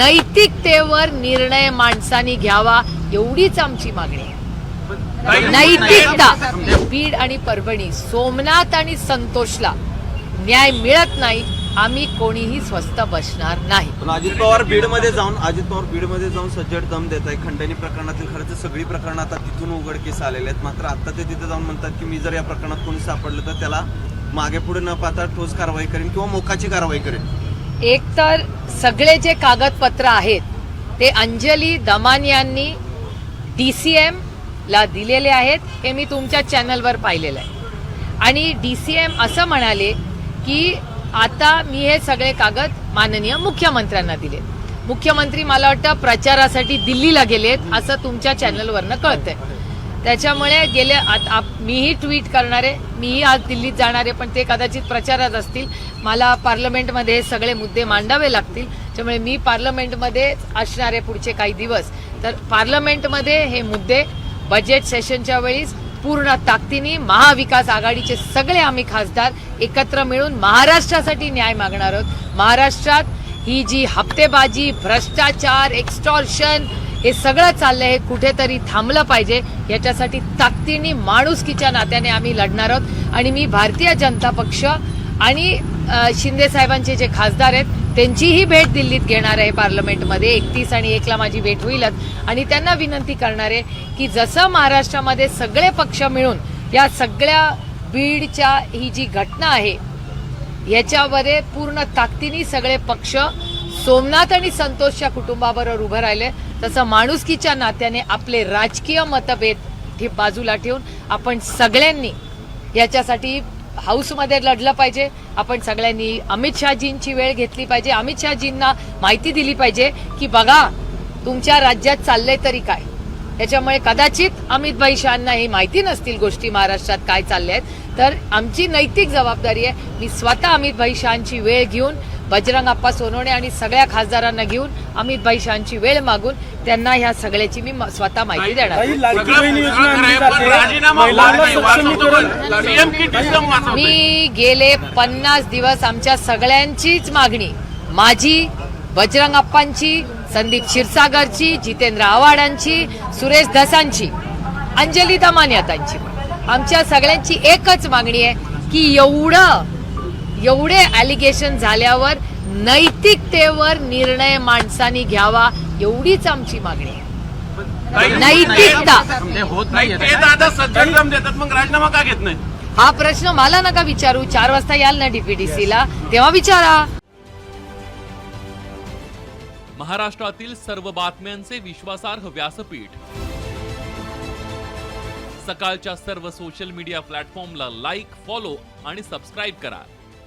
नैतिकतेवर निर्णय माणसानी घ्यावा एवढीच आमची मागणी. आहे नैतिकता बीड आणि परभणी सोमनाथ आणि संतोषला न्याय मिळत नाही आम्ही कोणीही स्वस्त बसणार नाही. पण अजित पवार बीडमध्ये जाऊन अजित पवार बीडमध्ये जाऊन सज्जड दम देत आहे खंडणी प्रकरणातील खरं तर सगळी प्रकरणं आता तिथून उघडकीस आलेले आहेत. मात्र आता ते तिथे जाऊन म्हणतात की मी जर या प्रकरणात कोणी सापडलं तर त्याला मागे पुढे न पाहता ठोस कारवाई करेन किंवा मोकाची कारवाई करेन. एक तर सगळे जे कागदपत्र आहेत ते अंजली दमान यांनी डी सी एम ला दिलेले आहेत हे मी तुमच्या चॅनलवर पाहिलेलं आहे. आणि डी सी एम असं म्हणाले की आता मी हे सगळे कागद माननीय मुख्यमंत्र्यांना दिले मुख्यमंत्री मला वाटतं प्रचारासाठी दिल्लीला गेलेत असं तुमच्या चॅनलवरनं कळतंय. त्याच्यामुळे गेले आत- आप- मीही ट्विट करणारे मीही आज दिल्लीत जाणारे पण ते कदाचित प्रचारात असतील. मला पार्लमेंटमध्ये हे सगळे मुद्दे मांडावे लागतील. त्यामुळे मी पार्लमेंटमध्ये असणारे पुढचे काही दिवस. तर पार्लमेंटमध्ये हे मुद्दे बजेट सेशनच्या वेळीस पूर्ण ताकदीने महाविकास आघाडीचे सगळे आम्ही खासदार एकत्र मिळून महाराष्ट्रासाठी न्याय मागणार आहोत. महाराष्ट्रात ही जी हप्तेबाजी भ्रष्टाचार एक्स्टॉर्शन हे सगळं चाललंय हे कुठेतरी थांबलं पाहिजे. याच्यासाठी ताकदीने माणुसकीच्या नात्याने आम्ही लढणार आहोत. आणि मी भारतीय जनता पक्ष आणि शिंदे साहेबांचे जे खासदार आहेत त्यांचीही भेट दिल्लीत घेणार आहे पार्लमेंटमध्ये. एकतीस आणि एकला माझी भेट होईलच. आणि त्यांना विनंती करणार आहे की जसं महाराष्ट्रामध्ये सगळे पक्ष मिळून या सगळ्या बीडच्या ही जी घटना आहे याच्यामध्ये पूर्ण ताकदीने सगळे पक्ष सोमनाथ आणि संतोषच्या कुटुंबाबरोबर उभं राहिले तसं माणुसकीच्या नात्याने आपले राजकीय मतभेद ठे- बाजूला ठेवून आपण सगळ्यांनी याच्यासाठी हाऊसमध्ये लढलं पाहिजे. आपण सगळ्यांनी अमित शहाजींची वेळ घेतली पाहिजे. अमित शहाजींना माहिती दिली पाहिजे की बघा तुमच्या राज्यात चाललंय तरी काय? त्याच्यामुळे कदाचित अमित भाई शहांना ही माहिती नसतील गोष्टी महाराष्ट्रात काय चालल्या आहेत तर आमची नैतिक जबाबदारी आहे. मी स्वतः अमित भाई शहांची वेळ घेऊन बजरंग अप्पा सोनवणे आणि सगळ्या खासदारांना घेऊन अमित भाई शहांची वेळ मागून त्यांना ह्या सगळ्याची मी स्वतः माहिती देणार. मी गेले पन्नास दिवस आमच्या सगळ्यांचीच मागणी. माझी बजरंग अप्पांची संदीप क्षीरसागरची जितेंद्र आव्हाडांची सुरेश धसांची अंजली दमानियातांची. आमच्या सगळ्यांची एकच मागणी आहे की एवढं एवढे ॲलिगेशन झाल्यावर नैतिकतेवर निर्णय माणसानी घ्यावा एवढीच आमची मागणी आहे. नैतिकता. ताई, ते दादा सज्जन देतात मग राजीनामा का घेत नाही? हा प्रश्न मला नका विचारू. चार वाजता याल ना डीपीडीसी ला? तेव्हा विचारा. महाराष्ट्रातील सर्व बातम्यांचे विश्वासार्ह व्यासपीठ. सकाळच्या सर्व सोशल मीडिया प्लॅटफॉर्मला लाईक फॉलो आणि सबस्क्राईब करा.